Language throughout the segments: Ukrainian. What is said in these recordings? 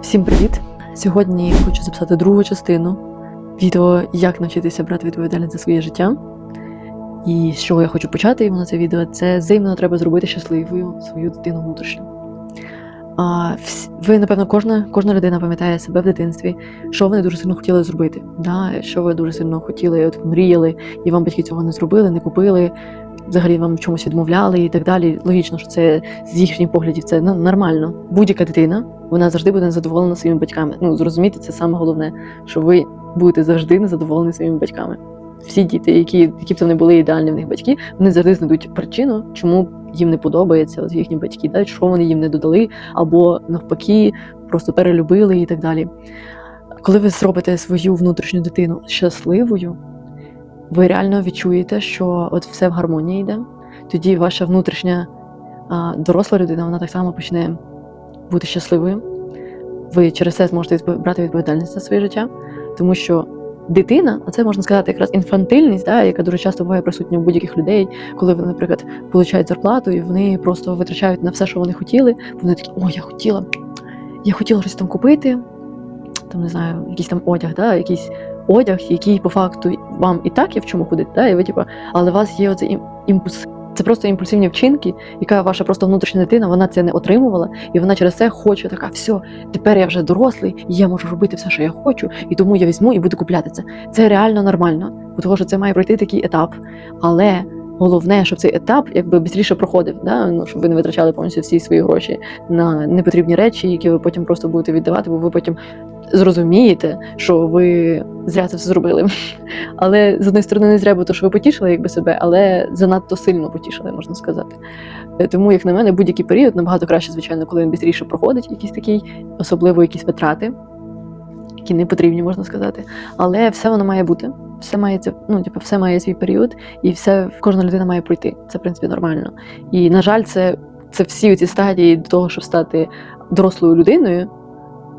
Всім привіт! Сьогодні хочу записати другу частину відео, як навчитися брати відповідальність за своє життя. І з чого я хочу почати на це відео, це взаємно треба зробити щасливою свою дитину внутрішню. А, ви, напевно, кожна, кожна людина пам'ятає себе в дитинстві, що вони дуже сильно хотіли зробити. Да? Що ви дуже сильно хотіли, от мріяли, і вам батьки цього не зробили, не купили, взагалі вам в чомусь відмовляли і так далі. Логічно, що це з їхніх поглядів це ну, нормально. Будь-яка дитина вона завжди буде незадоволена своїми батьками. Ну зрозуміти, це саме головне, що ви будете завжди незадоволені своїми батьками. Всі діти, які, які б то не були ідеальні в них батьки, вони завжди знайдуть причину, чому їм не подобається от їхні батьки, да, що вони їм не додали, або навпаки, просто перелюбили і так далі. Коли ви зробите свою внутрішню дитину щасливою, ви реально відчуєте, що от все в гармонії йде. Тоді ваша внутрішня доросла людина, вона так само почне бути щасливою. Ви через це зможете брати відповідальність за своє життя, тому що дитина, а це можна сказати, якраз інфантильність, да, яка дуже часто буває присутня у будь-яких людей, коли вони, наприклад, получають зарплату і вони просто витрачають на все, що вони хотіли. Вони такі, о, я хотіла, я хотіла щось там купити, там не знаю, якийсь там одяг, да, якийсь одяг, який по факту вам і так є в чому ходити, да, і ви типу, але у вас є оцей імпульс. Це просто імпульсивні вчинки, яка ваша просто внутрішня дитина, вона це не отримувала, і вона через це хоче така, все, тепер я вже дорослий, і я можу робити все, що я хочу, і тому я візьму і буду купляти це. Це реально нормально, того, що це має пройти такий етап. Але головне, щоб цей етап якби швидше проходив, да? ну, щоб ви не витрачали повністю всі свої гроші на непотрібні речі, які ви потім просто будете віддавати, бо ви потім зрозумієте, що ви зря це все зробили. Але з одної сторони не зря, бо то, що ви потішили якби себе, але занадто сильно потішили, можна сказати. Е, Тому, як на мене, будь-який період набагато краще, звичайно, коли він швидше проходить, якийсь такий, особливо якісь витрати, які не потрібні, можна сказати. Але все воно має бути. Все має ну, типу, все має свій період, і все кожна людина має пройти. Це, в принципі, нормально. І, на жаль, це, це всі ці стадії до того, щоб стати дорослою людиною.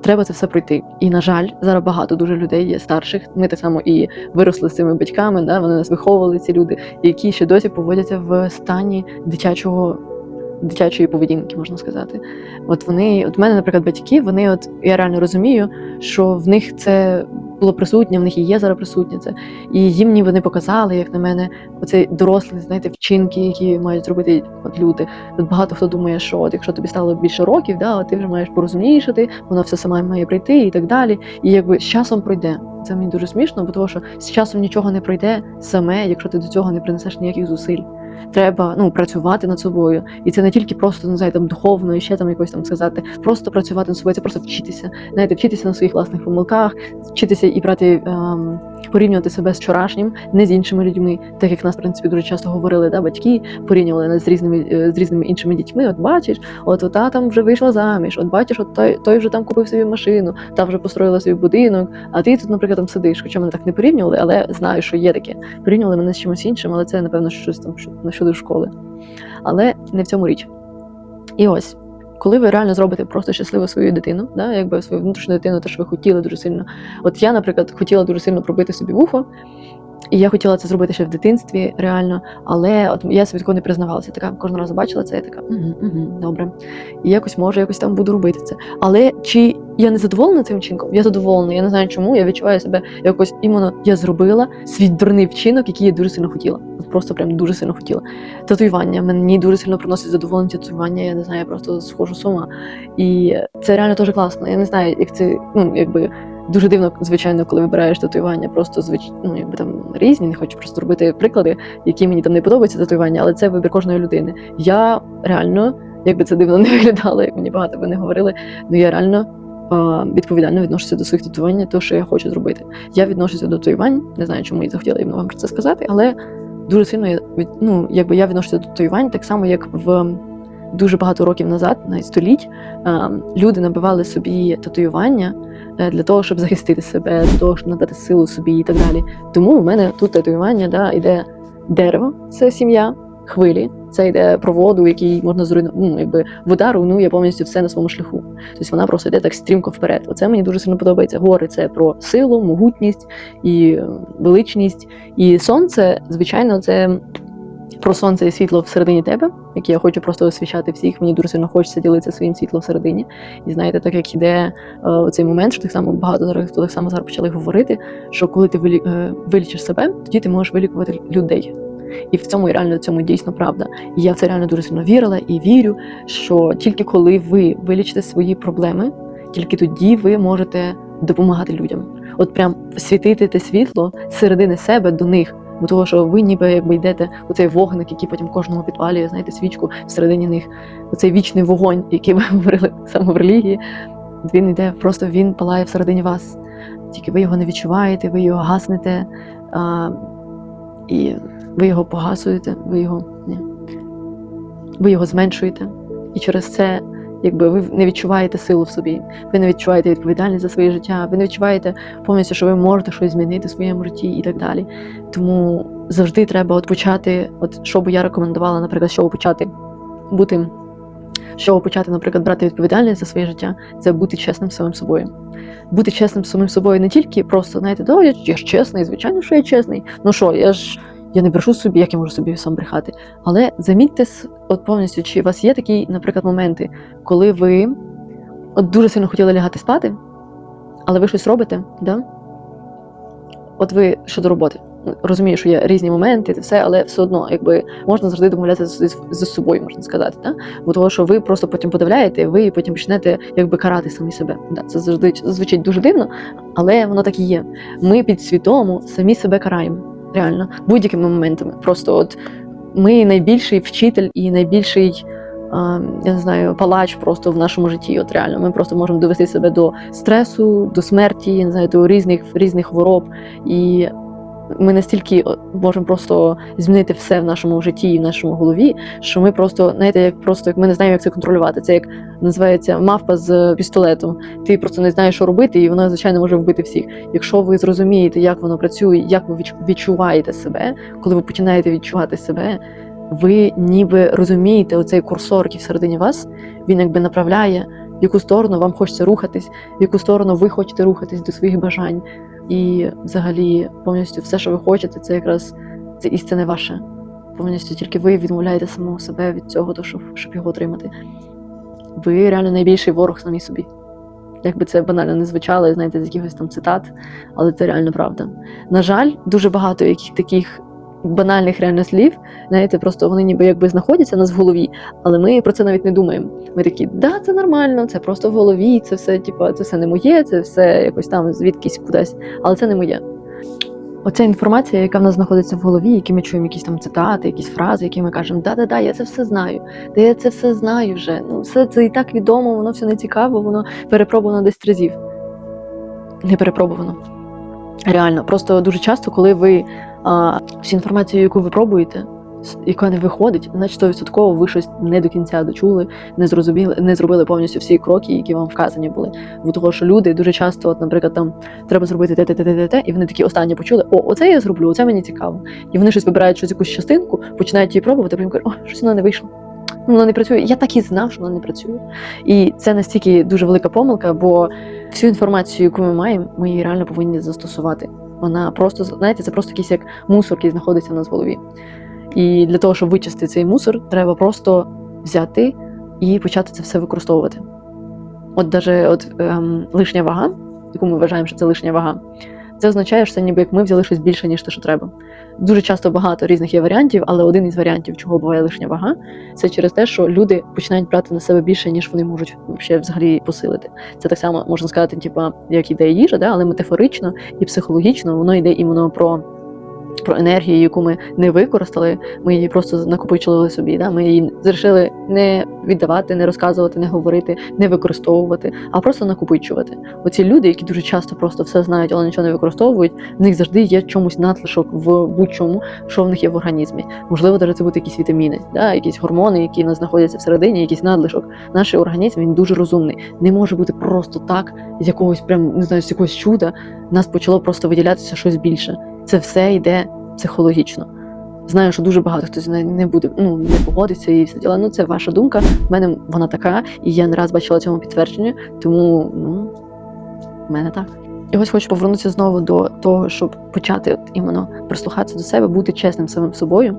Треба це все пройти. І, на жаль, зараз багато дуже людей є старших. Ми так само і виросли з цими батьками, да? вони нас виховували, ці люди, які ще досі поводяться в стані дитячого. Дитячої поведінки, можна сказати. От вони, от в мене, наприклад, батьки, вони, от я реально розумію, що в них це було присутнє, в них і є зараз присутнє це. І їм ніби не показали, як на мене, оцей дорослий, знаєте, вчинки, які мають зробити от люди. Тут багато хто думає, що от якщо тобі стало більше років, да, от ти вже маєш порозумнішати, воно все саме має прийти і так далі. І якби з часом пройде. Це мені дуже смішно, бо того, що з часом нічого не пройде саме, якщо ти до цього не принесеш ніяких зусиль. Треба ну працювати над собою, і це не тільки просто не знаю, там духовно і ще там якось там сказати, просто працювати над собою, це просто вчитися. Знаєте, вчитися на своїх власних помилках, вчитися і брати ем, порівнювати себе з вчорашнім, не з іншими людьми, так як нас в принципі дуже часто говорили, да, батьки порівнювали нас з різними е, з різними іншими дітьми. От бачиш, от ота там вже вийшла заміж, от бачиш, от той, той вже там купив собі машину, та вже построїла свій будинок. А ти тут, наприклад, там сидиш. Хоча мене так не порівнювали, але знаю, що є таке. Порівнювали мене з чимось іншим, але це напевно щось там щодо школи. Але не в цьому річ. І ось. Коли ви реально зробите просто щасливу свою дитину, да, якби свою внутрішню дитину, те, що ви хотіли дуже сильно. От я, наприклад, хотіла дуже сильно пробити собі вухо, і я хотіла це зробити ще в дитинстві, реально. Але от я собі такого не признавалася. Така кожного разу бачила це, я така, угу, угу, добре. І якось може, якось там буду робити це. Але чи я не задоволена цим вчинком? Я задоволена. Я не знаю чому. Я відчуваю себе якось іменно я зробила свій дурний вчинок, який я дуже сильно хотіла. От просто прям дуже сильно хотіла. Татуювання мені дуже сильно приносить задоволення татуювання. Я не знаю, я просто схожу з ума. І це реально дуже класно. Я не знаю, як це ну якби. Дуже дивно, звичайно, коли вибираєш татуювання, просто звич... ну, якби там різні, не хочу просто робити приклади, які мені там не подобаються татуювання, але це вибір кожної людини. Я реально, якби це дивно не виглядало, як мені багато би не говорили, ну я реально відповідально відношуся до своїх татуювань, того, що я хочу зробити. Я відношуся до татуювань, не знаю, чому я захотіла вам про це сказати, але дуже сильно я від... ну, якби я відношуся до татуювань, так само, як в дуже багато років назад, навіть століть, люди набивали собі татуювання для того, щоб захистити себе, для того, щоб надати силу собі і так далі. Тому у мене тут татуювання да, йде дерево, це сім'я, хвилі, це йде про воду, який можна зруйнувати. Ну, якби вода руйнує повністю все на своєму шляху. Тобто вона просто йде так стрімко вперед. Оце мені дуже сильно подобається. Гори це про силу, могутність і е, величність. І сонце, звичайно, це про сонце і світло всередині тебе, яке я хочу просто освіщати всіх. Мені дуже сильно хочеться ділитися своїм світлом всередині. І знаєте, так як іде е, цей момент, що так само багато зараз так само зараз почали говорити, що коли ти е, вилічиш себе, тоді ти можеш вилікувати людей. І в цьому і реально цьому дійсно правда. І я в це реально дуже сильно вірила і вірю, що тільки коли ви вилічите свої проблеми, тільки тоді ви можете допомагати людям. От прям світити те світло середини себе до них. Бо того, що ви ніби якби йдете у цей вогник, який потім кожного підпалює, знаєте, свічку всередині них. Оцей вічний вогонь, який ви говорили саме в релігії, він йде, просто він палає всередині вас. Тільки ви його не відчуваєте, ви його гаснете, а, і ви його погасуєте, ви його, ні, ви його зменшуєте. І через це якби ви не відчуваєте силу в собі, ви не відчуваєте відповідальність за своє життя, ви не відчуваєте повністю, що ви можете щось змінити в своєму житті і так далі. Тому завжди треба от почати, от що би я рекомендувала, наприклад, що почати бути, що почати, наприклад, брати відповідальність за своє життя, це бути чесним самим собою. Бути чесним самим собою не тільки просто, знаєте, да, я, я ж чесний, звичайно, що я чесний. Ну що, я ж я не брешу собі, як я можу собі сам брехати. Але замітьте от повністю, чи у вас є такі, наприклад, моменти, коли ви от дуже сильно хотіли лягати спати, але ви щось робите, да? От ви щодо роботи. Розумію, що є різні моменти, все, але все одно, якби можна завжди домовлятися з собою, можна сказати. Да? Бо того, що ви просто потім подавляєте, ви потім почнете якби карати самі себе. Да, це завжди звучить дуже дивно, але воно так і є. Ми підсвідомо самі себе караємо. Реально, будь-якими моментами. Просто от ми найбільший вчитель і найбільший. Я не знаю, палач просто в нашому житті. От реально, ми просто можемо довести себе до стресу, до смерті, я не знаю, до різних різних хвороб. І ми настільки можемо просто змінити все в нашому житті і в нашому голові, що ми просто, знаєте, як просто як ми не знаємо, як це контролювати. Це як називається мавпа з пістолетом. Ти просто не знаєш, що робити, і вона звичайно може вбити всіх. Якщо ви зрозумієте, як воно працює, як ви відчуваєте себе, коли ви починаєте відчувати себе, ви ніби розумієте оцей курсор, який всередині вас, він якби направляє, в яку сторону вам хочеться рухатись, в яку сторону ви хочете рухатись до своїх бажань. І взагалі повністю все, що ви хочете, це якраз це істинне ваше. Повністю тільки ви відмовляєте самого себе від цього, то, щоб, щоб його отримати. Ви реально найбільший ворог самі собі. Якби це банально не звучало, знаєте, з якихось там цитат, але це реально правда. На жаль, дуже багато яких таких банальних реально слів, знаєте, просто вони ніби якби знаходяться у нас в голові, але ми про це навіть не думаємо. Ми такі, да, це нормально, це просто в голові, це все, типу, це все не моє, це все якось там звідкись кудись, але це не моє. Оця інформація, яка в нас знаходиться в голові, які ми чуємо якісь там цитати, якісь фрази, які ми кажемо, да-да-да, я це все знаю, да я це все знаю вже. Ну, все це і так відомо, воно все не цікаво, воно перепробовано 10 разів. Не перепробовано. Реально, просто дуже часто, коли ви а, всю інформацію, яку ви пробуєте, яка не виходить, значить 100% ви щось не до кінця дочули, не зрозуміли, не зробили повністю всі кроки, які вам вказані були. Бо того, що люди дуже часто, от, наприклад, там треба зробити те, те, те, те, те, те, і вони такі останні почули, о, оце я зроблю, оце мені цікаво. І вони щось вибирають щось якусь частинку, починають її пробувати, а потім кажуть, о, щось воно не вийшло. Ну, Воно не працює. Я так і знав, що воно не працює. І це настільки дуже велика помилка, бо всю інформацію, яку ми маємо, ми її реально повинні застосувати. Вона просто, знаєте, це просто якийсь як мусор, який знаходиться в нас в голові. І для того, щоб вичистити цей мусор, треба просто взяти і почати це все використовувати. От даже от, ем, лишня вага, яку ми вважаємо, що це лишня вага, це означає, що це ніби як ми взяли щось більше, ніж те, що треба. Дуже часто багато різних є варіантів, але один із варіантів, чого буває лишня вага, це через те, що люди починають брати на себе більше, ніж вони можуть ще взагалі посилити. Це так само можна сказати, типа, як іде їжа, да? але метафорично і психологічно воно йде іменно про. Про енергію, яку ми не використали, ми її просто накопичили собі. Да? Ми її зрішили не віддавати, не розказувати, не говорити, не використовувати, а просто накопичувати. Оці люди, які дуже часто просто все знають, але нічого не використовують, в них завжди є чомусь надлишок в будь-чому, що в них є в організмі. Можливо, навіть це будуть якісь вітаміни, да? якісь гормони, які нас знаходяться всередині, якийсь надлишок. Наш організм він дуже розумний. Не може бути просто так, з якогось прям не знаю, з якогось чуда нас почало просто виділятися щось більше. Це все йде психологічно. Знаю, що дуже багато хто не, не буде ну не погодиться і все діла. Ну це ваша думка. В мене вона така, і я не раз бачила цьому підтвердження, тому ну в мене так. І ось хочу повернутися знову до того, щоб почати от іменно прислухатися до себе, бути чесним самим собою.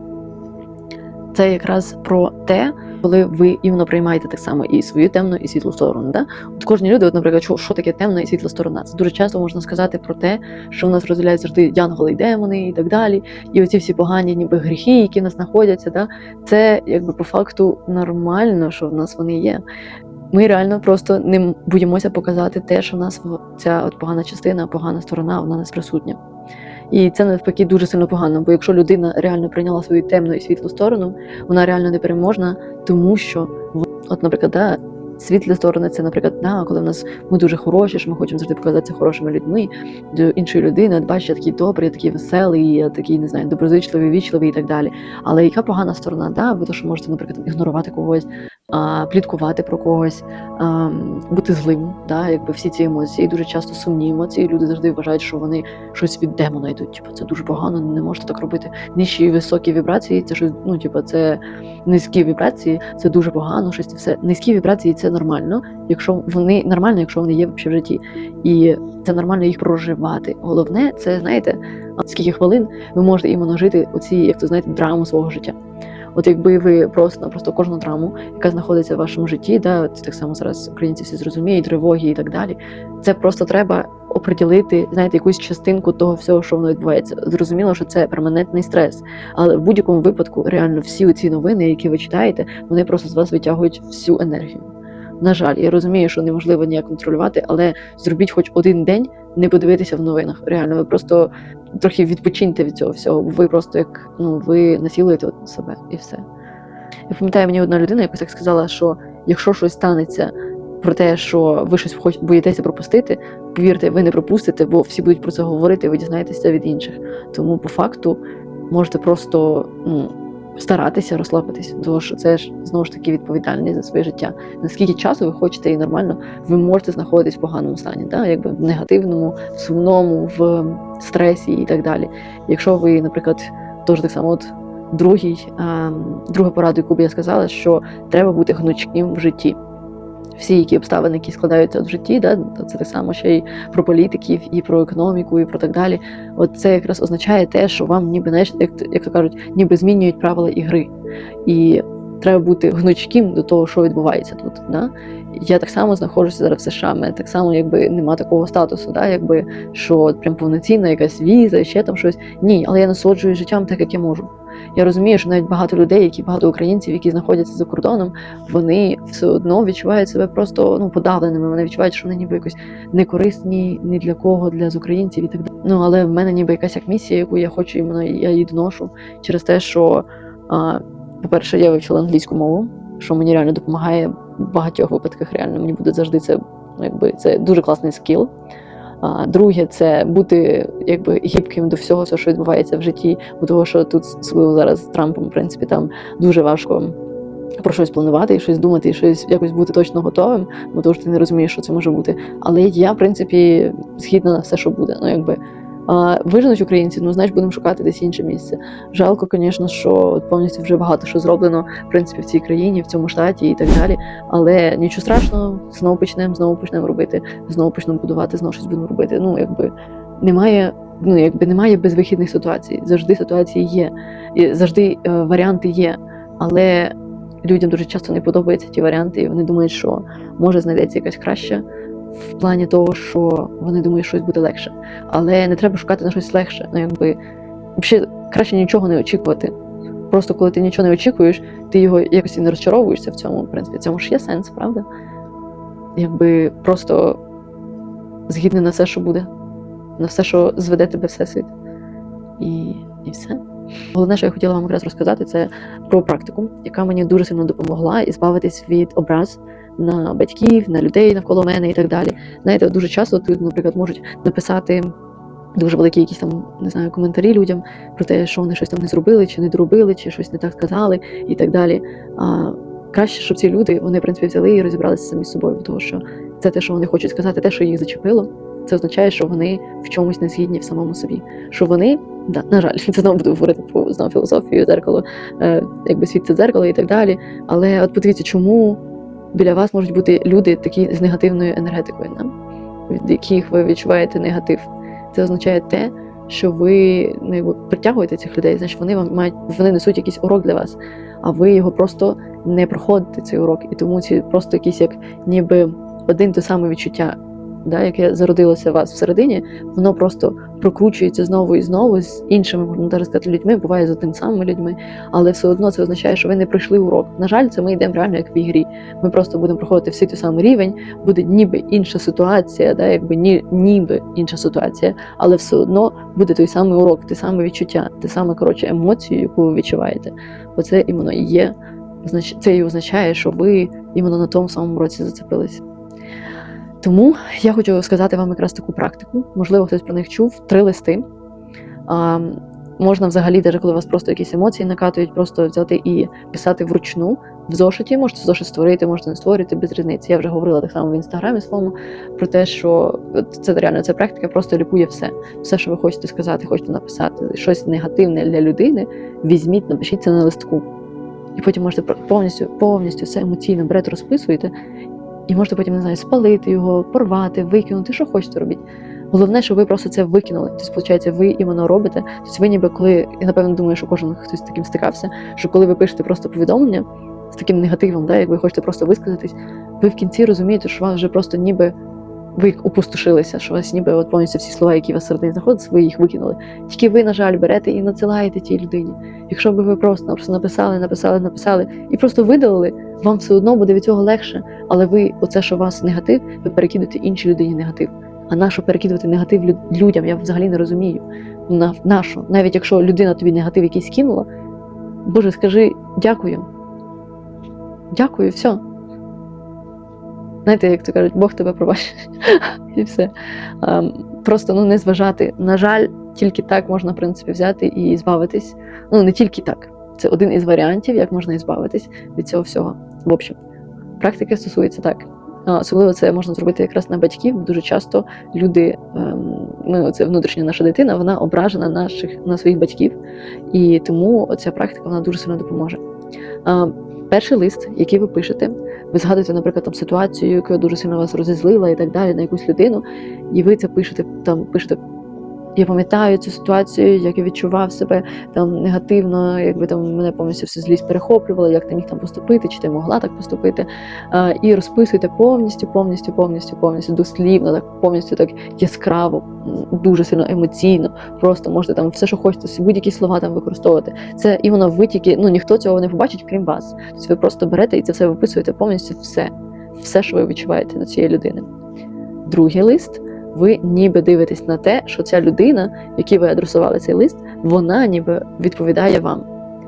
Це якраз про те, коли ви іменно приймаєте так само і свою темну, і світлу сторону. Да? От кожні люди, от, наприклад, що, що таке темна і світла сторона? Це дуже часто можна сказати про те, що в нас розділяють завжди янголи і демони і так далі. І оці всі погані ніби гріхи, які в нас знаходяться, да? це якби по факту нормально, що в нас вони є. Ми реально просто не боїмося показати те, що в нас ця от погана частина, погана сторона, вона не присутня. І це навпаки дуже сильно погано, бо якщо людина реально прийняла свою темну і світлу сторону, вона реально непереможна, тому що, от, наприклад, да, світлі сторони це, наприклад, да, коли в нас ми дуже хороші, що ми хочемо завжди показатися хорошими людьми до іншої людини, бачиш, я такий добрий, я такий веселий, я такий, не знаю, доброзичливий, вічливий і так далі. Але яка погана сторона? Да, ви то, що можете, наприклад, ігнорувати когось, пліткувати про когось, бути злим, да, якби всі ці емоції, дуже часто сумні емоції. Люди завжди вважають, що вони щось від демона йдуть. Типу, це дуже погано, не можете так робити. Нижчі високі вібрації, це щось, ну, типу, це низькі вібрації, це дуже погано, щось все. Низькі вібрації це нормально, якщо вони нормально, якщо вони є в житті. І це нормально їх проживати. Головне, це знаєте, скільки хвилин ви можете іменно жити оці, як то знаєте, драму свого життя. От якби ви просто просто кожну драму, яка знаходиться в вашому житті, да, от так само зараз українці всі зрозуміють, тривоги і так далі. Це просто треба оприділити, знаєте, якусь частинку того всього, що воно відбувається. Зрозуміло, що це перманентний стрес. Але в будь-якому випадку, реально, всі ці новини, які ви читаєте, вони просто з вас витягують всю енергію. На жаль, я розумію, що неможливо ніяк контролювати, але зробіть хоч один день не подивитися в новинах. Реально, ви просто трохи відпочиньте від цього всього, ви просто як ну ви насілуєте себе і все. Я пам'ятаю, мені одна людина якось так сказала, що якщо щось станеться про те, що ви щось боїтеся пропустити, повірте, ви не пропустите, бо всі будуть про це говорити, і ви дізнаєтеся від інших. Тому по факту можете просто ну, старатися розслабитись, тому що це ж знову ж таки відповідальність за своє життя. Наскільки часу ви хочете і нормально, ви можете знаходитись в поганому стані, да? якби в негативному, в сумному, в стресі і так далі. Якщо ви, наприклад, теж так само, от другий, а, друга порада, яку б я сказала, що треба бути гнучким в житті. Всі, які обставини, які складаються в житті, да, це так само ще й про політиків, і про економіку, і про так далі. От це якраз означає те, що вам ніби знаєш, як, як то кажуть, ніби змінюють правила ігри. І треба бути гнучким до того, що відбувається тут. Да? Я так само знаходжуся зараз в США, мене так само якби нема такого статусу, да? якби що от прям повноцінна якась віза, ще там щось. Ні, але я насолоджуюсь життям так, як я можу. Я розумію, що навіть багато людей, які багато українців, які знаходяться за кордоном, вони все одно відчувають себе просто ну подавленими. Вони відчувають, що вони ніби якось не корисні ні для кого, для з українців і так далі. Ну але в мене ніби якась як місія, яку я хочу іменно я її доношу через те, що по-перше, я вивчила англійську мову, що мені реально допомагає в багатьох випадках. Реально мені буде завжди це ну, якби це дуже класний скіл. А друге, це бути якби гібким до всього, що відбувається в житті, бо того, що тут особливо зараз з Трампом, в принципі, там дуже важко про щось планувати і щось думати, і щось якось бути точно готовим, бо тому що ти не розумієш, що це може бути. Але я, в принципі, згідна на все, що буде. Ну якби виженуть українці, ну знаєш, будемо шукати десь інше місце. Жалко, звісно, що повністю вже багато що зроблено в принципі в цій країні, в цьому штаті і так далі. Але нічого страшного, знову почнемо, знову почнемо робити, знову почнемо будувати, знову щось будемо робити. Ну якби немає. Ну, якби немає безвихідних ситуацій. Завжди ситуації є, і завжди е, варіанти є. Але людям дуже часто не подобаються ті варіанти, і вони думають, що може знайдеться якась краща в плані того, що вони думають, що щось буде легше. Але не треба шукати на щось легше. Ну, якби взагалі краще нічого не очікувати. Просто коли ти нічого не очікуєш, ти його якось і не розчаровуєшся в цьому, в принципі. Цьому ж є сенс, правда? Якби просто згідний на все, що буде, на все, що зведе тебе всесвіт. І, і все. Головне, що я хотіла вам якраз розказати, це про практику, яка мені дуже сильно допомогла і збавитись від образ на батьків, на людей навколо мене і так далі. Знаєте, дуже часто тут, наприклад, можуть написати дуже великі якісь там не знаю коментарі людям про те, що вони щось там не зробили, чи не доробили, чи щось не так сказали, і так далі. А краще, щоб ці люди вони в принципі взяли і розібралися самі з собою, тому що це те, що вони хочуть сказати, те, що їх зачепило. Це означає, що вони в чомусь не згідні в самому собі. Що вони, да, на жаль, це знову буду говорити про знову філософію, дзеркало, е, якби світ це дзеркало і так далі. Але от подивіться, чому біля вас можуть бути люди такі з негативною енергетикою, від яких ви відчуваєте негатив. Це означає те, що ви ну, притягуєте цих людей, значить вони вам мають вони несуть якийсь урок для вас, а ви його просто не проходите цей урок. І тому ці просто якісь як ніби один те саме відчуття, да, яке зародилося у вас всередині, воно просто прокручується знову і знову з іншими, можна так сказати, людьми, буває з тими самими людьми, але все одно це означає, що ви не пройшли урок. На жаль, це ми йдемо реально як в ігрі. Ми просто будемо проходити всі той самий рівень, буде ніби інша ситуація, да, якби ні, ніби інша ситуація, але все одно буде той самий урок, те саме відчуття, те саме коротше емоцію, яку ви відчуваєте. Оце іменно і є. Це і означає, що ви іменно на тому самому році зацепилися. Тому я хочу сказати вам якраз таку практику. Можливо, хтось про них чув. Три листи. А, можна взагалі, навіть коли у вас просто якісь емоції накатують, просто взяти і писати вручну в зошиті. Можете зошит створити, можете не створити без різниці. Я вже говорила так само в інстаграмі своєму про те, що це реально ця практика просто лікує все. Все, що ви хочете сказати, хочете написати, щось негативне для людини. Візьміть, напишіть це на листку. І потім можете повністю, повністю все емоційно берете, розписуєте, і можете потім, не знаю, спалити його, порвати, викинути, що хочете робіть. Головне, щоб ви просто це викинули. Тобто, виходить, ви іменно робите. Тобто ви ніби коли, я напевно думаю, що кожен хтось з таким стикався, що коли ви пишете просто повідомлення з таким негативом, да, як ви хочете просто висказатись, ви в кінці розумієте, що вас вже просто ніби ви опустошилися, що вас ніби от повністю всі слова, які у вас всередині знаходяться, ви їх викинули. Тільки ви, на жаль, берете і надсилаєте тій людині. Якщо б ви просто просто написали, написали, написали і просто видалили, вам все одно буде від цього легше. Але ви, оце, що у вас негатив, ви перекидуєте іншій людині негатив. А нащо перекидувати негатив людям? Я взагалі не розумію. На нащо? Навіть якщо людина тобі негатив якийсь кинула, Боже, скажи дякую. Дякую, все. Знаєте, як то кажуть, Бог тебе пробачить. І все. Ем, Просто ну, не зважати. На жаль, тільки так можна, в принципі, взяти і збавитись. Ну, не тільки так. Це один із варіантів, як можна ізбавитись від цього всього. В общем, практика стосується так. Особливо це можна зробити якраз на батьків. Дуже часто люди, ем, ми, це внутрішня наша дитина, вона ображена наших, на своїх батьків, і тому ця практика вона дуже сильно допоможе. Перший лист, який ви пишете, ви згадуєте, наприклад, там ситуацію, яка дуже сильно вас розізлила і так далі, на якусь людину, і ви це пишете там, пишете. Я пам'ятаю цю ситуацію, як я відчував себе там негативно, якби там мене повністю всю злість перехоплювало, як ти міг там поступити, чи ти могла так поступити. А, і розписуйте повністю, повністю, повністю, повністю дослівно, так повністю так яскраво, дуже сильно емоційно. Просто можете там все, що хочете, будь-які слова там використовувати. Це і воно ви тільки, ну ніхто цього не побачить, крім вас. Тобто ви просто берете і це все виписуєте повністю все, все, що ви відчуваєте на цієї людини. Другий лист. Ви ніби дивитесь на те, що ця людина, якій ви адресували цей лист, вона ніби відповідає вам.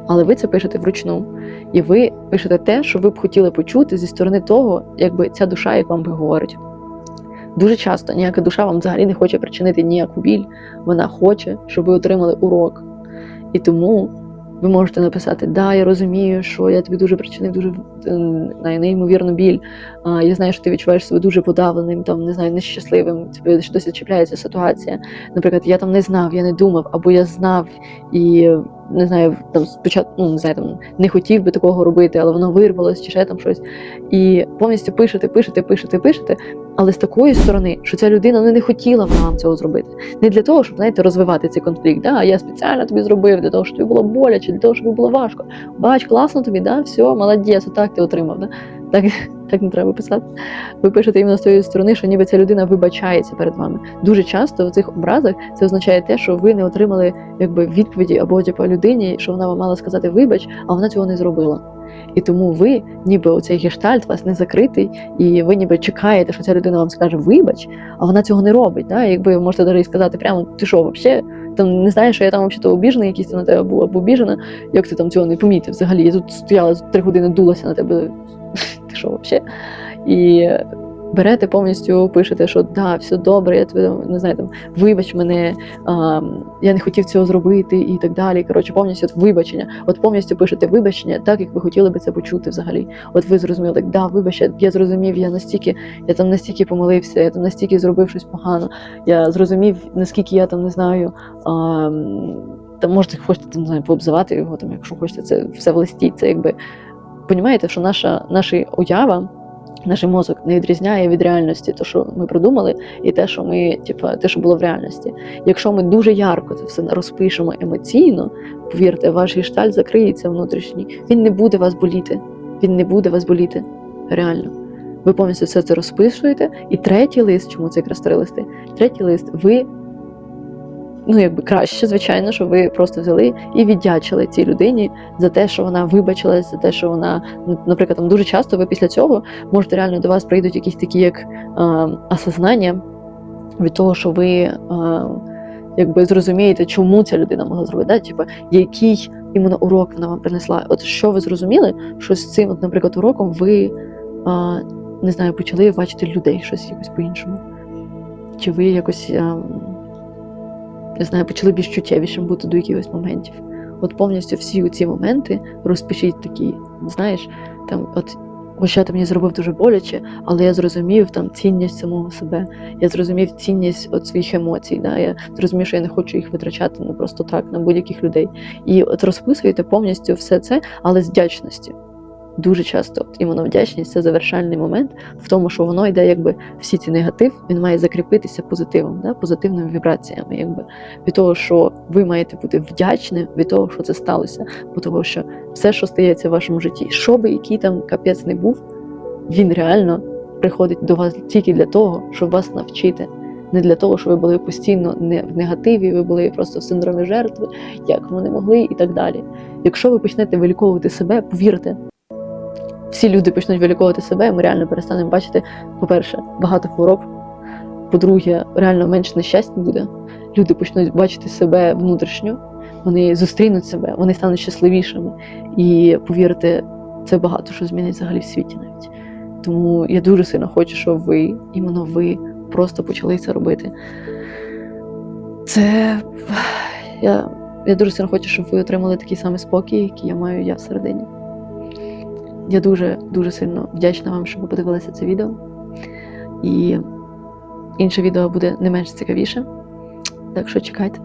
Але ви це пишете вручну, і ви пишете те, що ви б хотіли почути зі сторони того, якби ця душа, як вам би говорить. Дуже часто ніяка душа вам взагалі не хоче причинити ніяку біль, вона хоче, щоб ви отримали урок. І тому ви можете написати: Да, я розумію, що я тобі дуже причинив дуже е, не- неймовірну біль. Я знаю, що ти відчуваєш себе дуже подавленим, там не знаю, нещасливим. Тобі досі чіпляється ситуація. Наприклад, я там не знав, я не думав, або я знав і не знаю, там спочатку ну, не знаю, там не хотів би такого робити, але воно вирвалось чи ще там щось. І повністю пишете, пишете, пишете, пишете. Але з такої сторони, що ця людина ну, не хотіла вона вам цього зробити. Не для того, щоб знаєте, розвивати цей конфлікт. Да, я спеціально тобі зробив, для того, щоб тобі було боляче, для того, щоб було важко. Бач, класно тобі, да, все, молодець, отак ти отримав. Да? Так, так не треба писати. Ви пишете іменно з тієї сторони, що ніби ця людина вибачається перед вами. Дуже часто в цих образах це означає те, що ви не отримали якби відповіді або типу, людині, що вона вам мала сказати вибач, а вона цього не зробила. І тому ви, ніби оцей гештальт вас не закритий, і ви ніби чекаєте, що ця людина вам скаже вибач, а вона цього не робить. Да? Якби ви можете навіть сказати прямо, ти що, взагалі, там не знаєш, що я там взагалі обіжений, якийсь на тебе був або обіжена, як ти там цього не помітив взагалі. Я тут стояла три години, дулася на тебе. Ти що взагалі? І берете повністю, пишете, що да, все добре, я тебе не знаю, там вибач мене, а, я не хотів цього зробити і так далі. Коротше, повністю от вибачення. От повністю пишете вибачення, так як ви хотіли би це почути взагалі. От ви зрозуміли, так, да, вибач, я- зрозумів, я настільки, я там настільки помилився, я там настільки зробив щось погано. Я зрозумів, наскільки я там не знаю. А, там можете хочете там, не знаю, пообзивати його, там, якщо хочете, це все в листі. Це якби понімаєте, що наша, наша уява наш мозок не відрізняє від реальності те, що ми придумали, і те, що ми, типу, те, що було в реальності. Якщо ми дуже ярко це все розпишемо емоційно, повірте, ваш гештальт закриється внутрішній. Він не буде вас боліти. Він не буде вас боліти. Реально. Ви повністю все це розписуєте. І третій лист, чому це якраз три листи? Третій лист, ви. Ну, якби краще, звичайно, що ви просто взяли і віддячили цій людині за те, що вона вибачилась, за те, що вона, ну, наприклад, там дуже часто ви після цього можете реально до вас прийдуть якісь такі, як е, осознання від того, що ви е, якби зрозумієте, чому ця людина могла зробити. Да? Типу, який іменно урок вона вам принесла. От що ви зрозуміли, що з цим, от, наприклад, уроком ви е, не знаю, почали бачити людей щось якось по-іншому. Чи ви якось. Е, не знаю, почали більш чуттєвішим бути до якихось моментів. От повністю всі ці моменти розпишіть такі, знаєш, там, от, що ти мені зробив дуже боляче, але я зрозумів там цінність самого себе. Я зрозумів цінність от своїх емоцій. Да? Я зрозумів, що я не хочу їх витрачати ну, просто так на будь-яких людей. І от розписуєте повністю все це, але з вдячності. Дуже часто от, іменно вдячність це завершальний момент в тому, що воно йде, якби всі ці негатив, він має закріпитися позитивом, да? позитивними вібраціями, якби від того, що ви маєте бути вдячні від того, що це сталося, бо того, що все, що стається в вашому житті, що би який там капець не був, він реально приходить до вас тільки для того, щоб вас навчити. Не для того, щоб ви були постійно не в негативі, ви були просто в синдромі жертви, як вони могли, і так далі. Якщо ви почнете виліковувати себе, повірте, всі люди почнуть виліковувати себе, і ми реально перестанемо бачити, по-перше, багато хвороб. По-друге, реально менше нещастя буде. Люди почнуть бачити себе внутрішньо, вони зустрінуть себе, вони стануть щасливішими. І повірте, це багато що змінить взагалі в світі навіть. Тому я дуже сильно хочу, щоб ви, іменно ви, просто почали це робити. Це я, я дуже сильно хочу, щоб ви отримали такий самий спокій, який я маю я всередині. Я дуже дуже сильно вдячна вам, що ви подивилися це відео. І інше відео буде не менш цікавіше. Так що чекайте.